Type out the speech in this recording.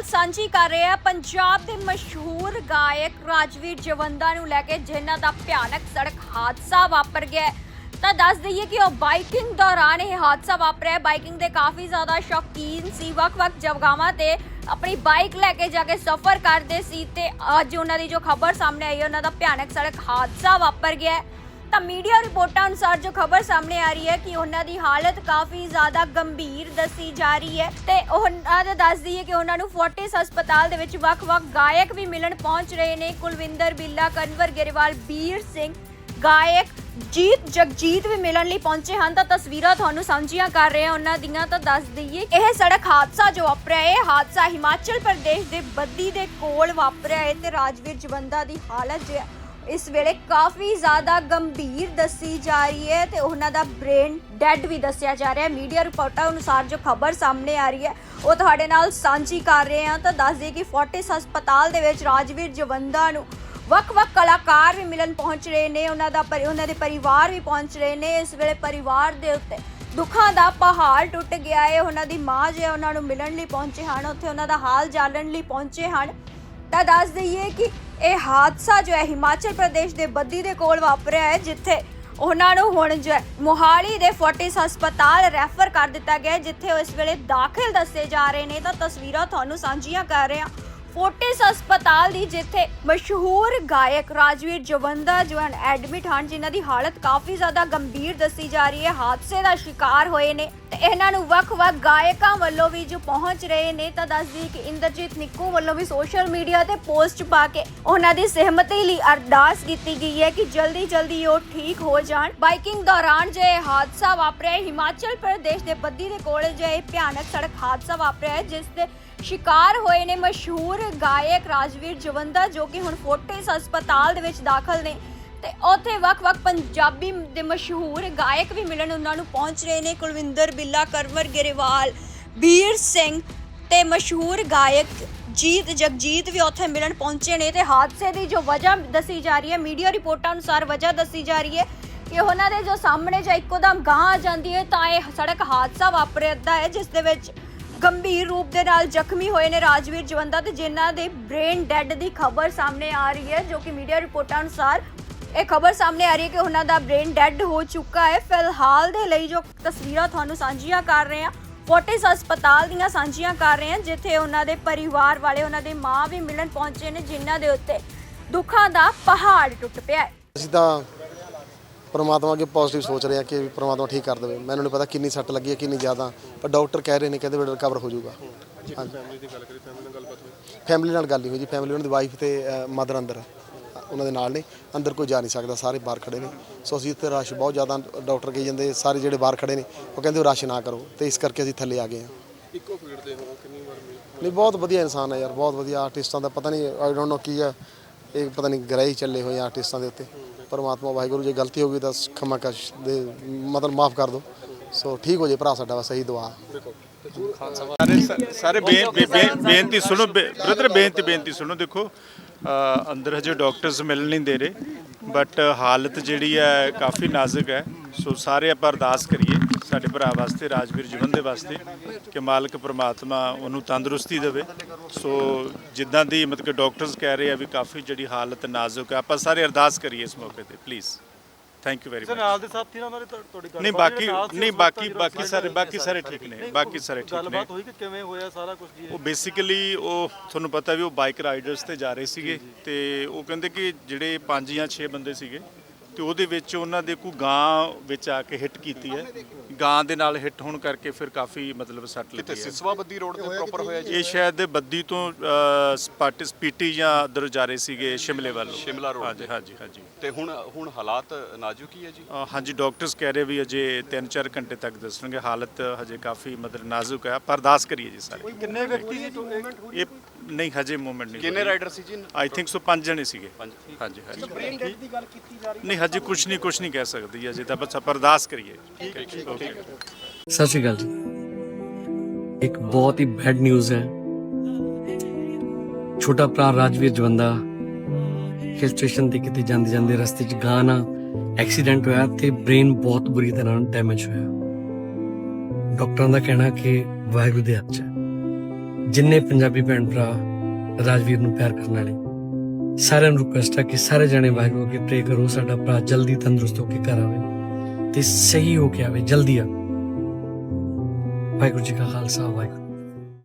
ਨਾਲ ਸਾਂਝੀ ਕਰ ਰਹੇ ਹਾਂ ਪੰਜਾਬ ਦੇ ਮਸ਼ਹੂਰ ਗਾਇਕ ਰਾਜਵੀਰ ਜਵੰਦਾ ਨੂੰ ਲੈ ਕੇ ਜਿਨ੍ਹਾਂ ਦਾ ਭਿਆਨਕ ਸੜਕ ਹਾਦਸਾ ਵਾਪਰ ਗਿਆ ਤਾਂ ਦੱਸ ਦਈਏ ਕਿ ਉਹ ਬਾਈਕਿੰਗ ਦੌਰਾਨ ਇਹ ਹਾਦਸਾ ਵਾਪਰਿਆ ਬਾਈਕਿੰਗ ਦੇ ਕਾਫੀ ਜ਼ਿਆਦਾ ਸ਼ੌਕੀਨ ਸੀ। ਵੱਖ-ਵੱਖ ਜਗ੍ਹਾਵਾਂ ਤੇ ਆਪਣੀ ਬਾਈਕ ਲੈ ਕੇ ਜਾ ਕੇ ਸਫ਼ਰ ਕਰਦੇ ਸੀ ਤੇ ਅੱਜ ਉਹਨਾਂ ਦੀ ਜੋ ਖਬਰ ਸਾਹਮਣੇ ਆਈ ਹੈ, ਉਹਨਾਂ ਦਾ ਭਿਆਨਕ ਸੜਕ ਹਾਦਸਾ ਵਾਪਰ ਗਿਆ ਤਾਂ ਮੀਡੀਆ ਰਿਪੋਰਟਾਂ ਅਨੁਸਾਰ ਜੋ ਖਬਰ ਸਾਹਮਣੇ ਆ ਰਹੀ ਹੈ ਕਿ ਉਹਨਾਂ ਦੀ ਹਾਲਤ ਕਾਫੀ ਜ਼ਿਆਦਾ ਗੰਭੀਰ ਦੱਸੀ ਜਾ ਰਹੀ ਹੈ ਤੇ ਉਹਨਾਂ ਦਾ ਦੱਸ ਦਈਏ ਕਿ ਉਹਨਾਂ ਨੂੰ ਫੋਰਟਿਸ ਹਸਪਤਾਲ ਦੇ ਵਿੱਚ ਵੱਖ-ਵੱਖ ਗਾਇਕ ਵੀ ਮਿਲਣ ਪਹੁੰਚ ਰਹੇ ਨੇ। ਕੁਲਵਿੰਦਰ ਬਿੱਲਾ ਕਨਵਰ ਗਰੇਵਾਲ ਵੀਰ ਸਿੰਘ ਗਾਇਕ ਜੀਤ ਜਗਜੀਤ ਵੀ ਮਿਲਣ ਲਈ ਪਹੁੰਚੇ ਹਨ। ਤਾਂ ਤਸਵੀਰਾਂ ਤੁਹਾਨੂੰ ਸਾਂਝੀਆਂ ਕਰ ਰਹੇ ਹਾਂ ਉਹਨਾਂ ਦੀਆਂ। ਤਾਂ ਦੱਸ ਦਈਏ ਇਹ ਸੜਕ ਹਾਦਸਾ ਜੋ ਵਾਪਰਿਆ ਹੈ, ਇਹ ਹਾਦਸਾ ਹਿਮਾਚਲ ਪ੍ਰਦੇਸ਼ ਦੇ ਬੱਦੀ ਦੇ ਕੋਲ ਵਾਪਰਿਆ ਹੈ ਤੇ ਰਾਜਵੀਰ ਜਵੰਦਾ ਦੀ ਹਾਲਤ ਜੋ ਹੈ ਇਸ ਵੇਲੇ ਕਾਫੀ ਜ਼ਿਆਦਾ ਗੰਭੀਰ ਦੱਸੀ ਜਾ ਰਹੀ ਹੈ ਤੇ ਉਹਨਾਂ ਦਾ ਬ੍ਰੇਨ ਡੈਡ ਵੀ ਦੱਸਿਆ ਜਾ ਰਿਹਾ ਹੈ। ਮੀਡੀਆ ਰਿਪੋਰਟਾਂ ਅਨੁਸਾਰ ਜੋ ਖਬਰ ਸਾਹਮਣੇ ਆ ਰਹੀ ਹੈ, ਉਹ ਤੁਹਾਡੇ ਨਾਲ ਸਾਂਝੀ ਕਰ ਰਹੇ ਹਾਂ। ਤਾਂ ਦੱਸ ਦਈਏ ਕਿ ਫੋਰਟਿਸ ਹਸਪਤਾਲ ਦੇ ਵਿੱਚ ਰਾਜਵੀਰ ਜਵੰਦਾ ਨੂੰ ਵੱਖ-ਵੱਖ ਕਲਾਕਾਰ ਵੀ ਮਿਲਣ ਪਹੁੰਚ ਰਹੇ ਨੇ। ਉਹਨਾਂ ਦਾ ਪਰਿ- ਉਹਨਾਂ ਦੇ ਪਰਿਵਾਰ ਵੀ ਪਹੁੰਚ ਰਹੇ ਨੇ। ਇਸ ਵੇਲੇ ਪਰਿਵਾਰ ਦੇ ਉੱਤੇ ਦੁੱਖਾਂ ਦਾ ਪਹਾੜ ਟੁੱਟ ਗਿਆ ਹੈ। ਉਹਨਾਂ ਦੀ ਮਾਂ ਜੇ ਉਹਨਾਂ ਨੂੰ ਮਿਲਣ ਲਈ ਪਹੁੰਚੇ ਹਨ। ਉੱਥੇ ਉਹਨਾਂ ਦਾ ਹਾਲ ਜਾਣਨ ਲਈ ਪਹੁੰਚੇ ਹਨ। ਤਾਂ ਦੱਸ ਦਈਏ ਕਿ ਇਹ ਹਾਦਸਾ ਜੋ ਹੈ ਹਿਮਾਚਲ ਪ੍ਰਦੇਸ਼ ਦੇ ਬੱਦੀ ਦੇ ਕੋਲ ਵਾਪਰਿਆ ਹੈ, ਜਿੱਥੇ ਉਹਨਾਂ ਨੂੰ ਹੁਣ ਜੋ ਮੋਹਾਲੀ ਦੇ ਫੋਰਟਿਸ ਹਸਪਤਾਲ ਰੈਫਰ ਕਰ ਦਿੱਤਾ ਗਿਆ ਜਿੱਥੇ ਉਹ ਇਸ ਵੇਲੇ ਦਾਖਲ ਦੱਸੇ ਜਾ ਰਹੇ ਨੇ। ਤਾਂ ਤਸਵੀਰਾਂ ਤੁਹਾਨੂੰ ਸਾਂਝੀਆਂ ਕਰ ਰਹੇ ਹਾਂ। ਫੋਰਟਿਸ ਹਸਪਤਾਲ ਦੀ, ਜਿੱਥੇ ਮਸ਼ਹੂਰ ਗਾਇਕ ਰਾਜਵੀਰ ਜਵੰਦਾ ਜੋ ਐਡਮਿਟ ਹਨ, ਜਿਨ੍ਹਾਂ ਦੀ ਹਾਲਤ ਕਾਫੀ ਜ਼ਿਆਦਾ ਗੰਭੀਰ ਦੱਸੀ ਜਾ ਰਹੀ ਹੈ। ਹਾਦਸੇ ਦਾ ਸ਼ਿਕਾਰ ਹੋਏ ਨੇ ਤੇ ਇਹਨਾਂ ਨੂੰ ਵੱਖ-ਵੱਖ ਗਾਇਕਾਂ ਵੱਲੋਂ ਵੀ ਜੋ ਪਹੁੰਚ ਰਹੇ ਨੇ, ਤਾਂ ਦੱਸਦੀ ਕਿ ਇੰਦਰਜੀਤ ਨਿੱਕੂ ਵੱਲੋਂ ਵੀ ਸੋਸ਼ਲ ਮੀਡੀਆ ਤੇ ਪੋਸਟ ਪਾ ਕੇ ਉਹਨਾਂ ਦੀ ਸਹਿਮਤੀ ਲਈ ਅਰਦਾਸ ਕੀਤੀ ਗਈ ਹੈ ਕਿ ਜਲਦੀ ਜਲਦੀ ਉਹ ਠੀਕ ਹੋ ਜਾਣ। ਬਾਈਕਿੰਗ ਦੌਰਾਨ ਜੇ ਇਹ ਹਾਦਸਾ ਵਾਪਰਿਆ, ਹਿਮਾਚਲ ਪ੍ਰਦੇਸ਼ ਦੇ ਬੱਦੀ ਦੇ ਕੋਲ ਜੋ ਭਿਆਨਕ ਸੜਕ ਹਾਦਸਾ ਵਾਪਰਿਆ ਜਿਸ ਦੇ ਸ਼ਿਕਾਰ ਹੋਏ ਨੇ ਮਸ਼ਹੂਰ ਗਾਇਕ ਰਾਜਵੀਰ ਜਵੰਦਾ ਜੋ ਕਿ ਹੁਣ ਫੋਰਟਿਸ ਹਸਪਤਾਲ ਦੇ ਵਿੱਚ ਦਾਖਲ ਨੇ ਤੇ ਉੱਥੇ ਵੱਖ-ਵੱਖ ਪੰਜਾਬੀ ਦੇ ਮਸ਼ਹੂਰ ਗਾਇਕ ਵੀ ਮਿਲਣ ਉਹਨਾਂ ਨੂੰ ਪਹੁੰਚ ਰਹੇ ਨੇ। ਕੁਲਵਿੰਦਰ ਬਿੱਲਾ ਕਰਵਰ ਗਰੇਵਾਲ, ਵੀਰ ਸਿੰਘ ਤੇ ਮਸ਼ਹੂਰ ਗਾਇਕ ਜੀਤ, ਜਗਜੀਤ ਵੀ ਉੱਥੇ ਮਿਲਣ ਪਹੁੰਚੇ ਨੇ ਤੇ ਹਾਦਸੇ ਦੀ ਜੋ ਵਜ੍ਹਾ ਦੱਸੀ ਜਾ ਰਹੀ ਹੈ, ਮੀਡੀਆ ਰਿਪੋਰਟਾਂ ਅਨੁਸਾਰ ਵਜ੍ਹਾ ਦੱਸੀ ਜਾ ਰਹੀ ਹੈ ਕਿ ਉਹਨਾਂ ਦੇ ਜੋ ਸਾਹਮਣੇ ਜਾਂ ਇੱਕੋ ਦਮ ਗਾਂ ਆ ਜਾਂਦੀ ਹੈ ਤਾਂ ਇਹ ਸੜਕ ਹਾਦਸਾ ਵਾਪਰਦਾ ਹੈ, ਜਿਸ ਦੇ ਵਿੱਚ ਗੰਭੀਰ ਰੂਪ ਦੇ ਨਾਲ ਜ਼ਖਮੀ ਹੋਏ ਨੇ ਰਾਜਵੀਰ ਜਵੰਦਾ ਤੇ ਜਿਨ੍ਹਾਂ ਦੇ ਬ੍ਰੇਨ ਡੈਡ ਦੀ ਖਬਰ ਸਾਹਮਣੇ ਆ ਰਹੀ ਹੈ, ਜੋ ਕਿ ਮੀਡੀਆ ਰਿਪੋਰਟਾਂ ਅਨੁਸਾਰ ਇਹ ਖਬਰ ਸਾਹਮਣੇ ਆ ਰਹੀ ਹੈ ਕਿ ਉਹਨਾਂ ਦਾ ਬ੍ਰੇਨ ਡੈਡ ਹੋ ਚੁੱਕਾ ਹੈ। ਫਿਲਹਾਲ ਦੇ ਲਈ ਜੋ ਤਸਵੀਰਾਂ ਤੁਹਾਨੂੰ ਸਾਂਝੀਆਂ ਕਰ ਰਹੇ ਹਾਂ, ਫੋਰਟਿਸ ਹਸਪਤਾਲ ਦੀਆਂ ਸਾਂਝੀਆਂ ਕਰ ਰਹੇ ਹਾਂ, ਜਿੱਥੇ ਉਹਨਾਂ ਦੇ ਪਰਿਵਾਰ ਵਾਲੇ, ਉਹਨਾਂ ਦੇ ਮਾਂ ਵੀ ਮਿਲਣ ਪਹੁੰਚੇ ਨੇ, ਜਿਨ੍ਹਾਂ ਦੇ ਉੱਤੇ ਦੁੱਖਾਂ ਦਾ ਪਹਾੜ ਟੁੱਟ ਪਿਆ ਹੈ। ਅਸੀਂ ਤਾਂ ਪਰਮਾਤਮਾ ਅੱਗੇ ਪੋਜ਼ਿਟਿਵ ਸੋਚ ਰਹੇ ਕਿ ਪਰਮਾਤਮਾ ਠੀਕ ਕਰ ਦੇਵੇ। ਮੈਨੂੰ ਨਹੀਂ ਪਤਾ ਕਿੰਨੀ ਸੱਟ ਲੱਗੀ ਹੈ ਕਿੰਨੀ ਜ਼ਿਆਦਾ। ਪਰ ਡਾਕਟਰ ਕਹਿ ਰਹੇ ਨੇ ਕਹਿੰਦੇ ਬੇਟਾ ਰਿਕਵਰ ਹੋ ਜਾਊਗਾ। ਫੈਮਿਲੀ ਦੀ ਗੱਲ ਕਰੀ ਫੈਮਿਲੀ ਨਾਲ ਗੱਲਬਾਤ ਹੋਈ ਫੈਮਿਲੀ ਨਾਲ ਗੱਲ ਨਹੀਂ ਹੋਈ ਜੀ। ਫੈਮਿਲੀ ਉਹਨਾਂ ਦੀ ਵਾਈਫ ਤੇ ਮਦਰ ਅੰਦਰ। ਹੈ। ਉਹਨਾਂ ਦੇ ਨਾਲ ਨੇ। ਅੰਦਰ ਕੋਈ ਜਾ ਨਹੀਂ ਸਕਦਾ। ਸਾਰੇ ਬਾਹਰ ਖੜੇ ਨੇ। ਸੋ ਅਸੀਂ ਉੱਥੇ ਰਸ਼ ਬਹੁਤ ਜ਼ਿਆਦਾ ਡਾਕਟਰ ਕਹੀ ਜਾਂਦੇ ਸਾਰੇ ਜਿਹੜੇ ਬਾਹਰ ਖੜੇ ਨੇ ਉਹ ਕਹਿੰਦੇ ਰਸ਼ ਨਾ ਕਰੋ। ਤੇ ਇਸ ਕਰਕੇ ਅਸੀਂ ਥੱਲੇ ਆ ਗਏ ਹਾਂ। ਇੱਕੋ ਫੀਲਡ ਦੇ ਹੋ ਕਿੰਨੀ ਵਾਰ ਮਿਲ ਨਹੀਂ ਬਹੁਤ ਵਧੀਆ ਇਨਸਾਨ ਹੈ ਯਾਰ। ਬਹੁਤ ਵਧੀਆ ਆਰਟਿਸਟਾਂ ਦਾ ਪਤਾ ਨਹੀਂ ਆਈ ਡੋਨਟ ਨੋ ਕੀ ਹੈ ਇਹ ਪਤਾ ਨਹੀਂ ਗ੍ਰਹਿ ਹੀ ਚੱਲੇ ਹੋਏ ਆਰਟਿਸਟਾਂ ਦੇ ਉੱਤੇ। ਪਰਮਾਤਮਾ ਵਾਹਿਗੁਰੂ, ਜੇ ਗਲਤੀ ਹੋ ਗਈ ਤਾਂ ਖਮਾ ਕਸ਼ ਦੇ, ਮਤਲਬ ਮਾਫ ਕਰ ਦਿਓ। ਸੋ ਠੀਕ ਹੋ ਜੇ ਭਰਾ ਸਾਡਾ, ਬਸ ਇਹੀ ਦੁਆ। ਦੇਖੋ ਸਾਰੇ ਸਾਰੇ ਬੇ- ਬੇਨਤੀ ਸੁਣੋ ਬ੍ਰਦਰ, ਬੇਨਤੀ ਬੇਨਤੀ ਸੁਣੋ, ਦੇਖੋ ਅੰਦਰ ਹਜੇ ਡਾਕਟਰਸ ਮਿਲ ਨਹੀਂ ਦੇ ਰਹੇ, ਬਟ ਹਾਲਤ ਜਿਹੜੀ ਹੈ ਕਾਫੀ ਨਾਜ਼ੁਕ ਹੈ। ਸੋ ਸਾਰੇ ਆਪਾਂ ਅਰਦਾਸ ਕਰੀਏ। ਸਾਡੇ ਭਰਾ ਵਾਸਤੇ ਰਾਜਵੀਰ ਜੀਵਨ ਦੇ ਵਾਸਤੇ ਕਿ ਮਾਲਕ ਪ੍ਰਮਾਤਮਾ ਉਹਨੂੰ ਤੰਦਰੁਸਤੀ ਦੇਵੇ। ਸੋ ਜਿੱਦਾਂ ਦੀ ਮਤਲਬ ਕਿ ਡਾਕਟਰਸ ਕਹਿ ਰਹੇ ਆ ਵੀ ਕਾਫੀ ਜਿਹੜੀ ਹਾਲਤ ਨਾਜ਼ੁਕ ਹੈ ਆਪਾਂ ਸਾਰੇ ਅਰਦਾਸ ਕਰੀਏ ਇਸ ਮੌਕੇ ਤੇ please thank you very sir much ਨਾਲ ਦੇ ਸਾਥੀ ਨਾਲ ਉਹਨਾਂ ਤੁਹਾਡੀ ਗੱਲ ਨਹੀਂ ਬਾਕੀ ਨਹੀਂ ਬਾਕੀ ਬਾਕੀ ਸਾਰੇ ਬਾਕੀ ਸਾਰੇ ਠੀਕ ਨੇ ਬਾਕੀ ਸਾਰੇ ਠੀਕ ਨੇ। ਗੱਲਬਾਤ ਹੋਈ ਕਿ ਕਿਵੇਂ ਹੋਇਆ ਸਾਰਾ ਕੁਝ ਜੀ? ਉਹ ਬੇਸਿਕਲੀ ਉਹ ਤੁਹਾਨੂੰ ਪਤਾ ਵੀ ਉਹ ਬਾਈਕ ਰਾਈਡਰਸ ਤੇ ਜਾ ਰਹੇ ਸੀਗੇ ਤੇ ਉਹ ਕਹਿੰਦੇ ਕਿ ਜਿਹੜੇ 5 ਜਾਂ 6 ਬੰਦੇ ਸੀਗੇ ਤੇ ਉਹਦੇ ਵਿੱਚ ਉਹਨਾਂ ਦੇ ਕੋਈ ਗਾਂ ਵਿੱਚ ਆ ਕੇ ਹਿੱਟ ਕੀਤੀ ਹੈ। ਗਾਂ ਦੇ ਨਾਲ ਹਿੱਟ ਹੋਣ ਕਰਕੇ ਫਿਰ ਕਾਫੀ ਮਤਲਬ ਸੱਟ ਕਿਤੇ ਲੱਗੀ ਹੈ। ਸਿਸਵਾ ਬੱਦੀ ਰੋਡ ਤੇ ਪ੍ਰੋਪਰ ਹੋਇਆ ਜੀ? ਇਹ ਸ਼ਾਇਦ ਦੇ ਬੱਦੀ ਤੋਂ ਸਪਾਟਿਸ ਪੀਟੀ ਜਾਂ ਅਦਰ ਜਾ ਰਹੇ ਸੀਗੇ ਸ਼ਿਮਲੇ ਵੱਲ। ਸ਼ਿਮਲਾ road ਹਾਂਜੀ ਹਾਂਜੀ ਹਾਂਜੀ। ਤੇ ਹੁਣ ਹੁਣ ਹਾਲਾਤ ਨਾਜ਼ੁਕ ਹੀ ਹੈ ਜੀ? ਹਾਂਜੀ ਡਾਕਟਰਸ ਕਹਿ ਰਹੇ ਵੀ ਅਜੇ 3-4 ਘੰਟੇ ਤੱਕ ਦੱਸਣਗੇ। ਹਾਲਤ ਹਜੇ ਕਾਫੀ ਮਤਲਬ ਨਾਜ਼ੁਕ ਹੈ। ਪਰ ਅਰਦਾਸ ਕਰੀਏ ਜੀ ਸਾਰੇ। ਕਿੰਨੇ ਵਿਅਕਤੀ ਸੀ ਤੋਂ ਇਹ ਨਹੀਂ ਹਜੇ ਮੂਵਮੈਂਟ ਨਹੀਂ ਕਿੰਨੇ ਰਾਈਡਰ ਸੀ ਜੀ? ਆਈ ਥਿੰਕ ਸੋ ਪੰਜ ਜਣੇ ਸੀਗੇ। ਪੰਜ। ਹਾਂਜੀ ਹਾਂਜੀ। ਨਹੀਂ ਹਜੇ ਕੁਝ ਨਹੀਂ ਕੁਝ ਨਹੀਂ ਕਹਿ ਸਕਦੀ, ਅਜੇ ਤਾਂ ਬਸ ਆਪਾਂ ਅਰਦਾਸ ਕਰੀਏ। ਠੀਕ ਹੈ ਜੀ ਓਕੇ ਸਤਿ ਸ਼੍ਰੀ ਅਕਾਲ ਜੀ। ਇੱਕ ਬਹੁਤ ਹੀ ਬੈਡ ਨਿਊਜ਼ ਹੈ। ਛੋਟਾ ਭਰਾ ਰਾਜਵੀਰ ਜਵੰਦਾ ਹਿਲ ਸਟੇਸ਼ਨ ਤੇ ਕਿਤੇ ਜਾਂਦੇ ਜਾਂਦੇ ਰਸਤੇ 'ਚ ਗਾਂ ਨਾਲ ਐਕਸੀਡੈਂਟ ਹੋਇਆ ਤੇ ਬ੍ਰੇਨ ਬਹੁਤ ਬੁਰੀ ਤਰ੍ਹਾਂ ਡੈਮੇਜ ਹੋਇਆ। ਡਾਕਟਰਾਂ ਦਾ ਕਹਿਣਾ ਕਿ ਵਾਹਿਗੁਰੂ ਦੇ ਹੱਥ 'ਚ ਜਿੰਨੇ ਪੰਜਾਬੀ ਭੈਣ ਭਰਾ ਰਾਜਵੀਰ ਨੂੰ ਪਿਆਰ ਕਰਨ ਵਾਲੇ ਸਾਰਿਆਂ ਨੂੰ ਰਿਕੁਐਸਟ ਹੈ ਕਿ ਸਾਰੇ ਜਣੇ ਵਾਹਿਗੁਰੂ ਅੱਗੇ ਪ੍ਰੇ ਕਰੋ, ਸਾਡਾ ਭਰਾ ਜਲਦੀ ਤੰਦਰੁਸਤ ਹੋ ਕੇ ਘਰ ਆਵੇ ਤੇ ਸਹੀ ਹੋ ਕੇ ਆਵੇ, ਜਲਦੀ ਆ। ਵਾਹਿਗੁਰੂ ਜੀ ਕਾ ਖਾਲਸਾ, ਵਾਹਿਗੁਰੂ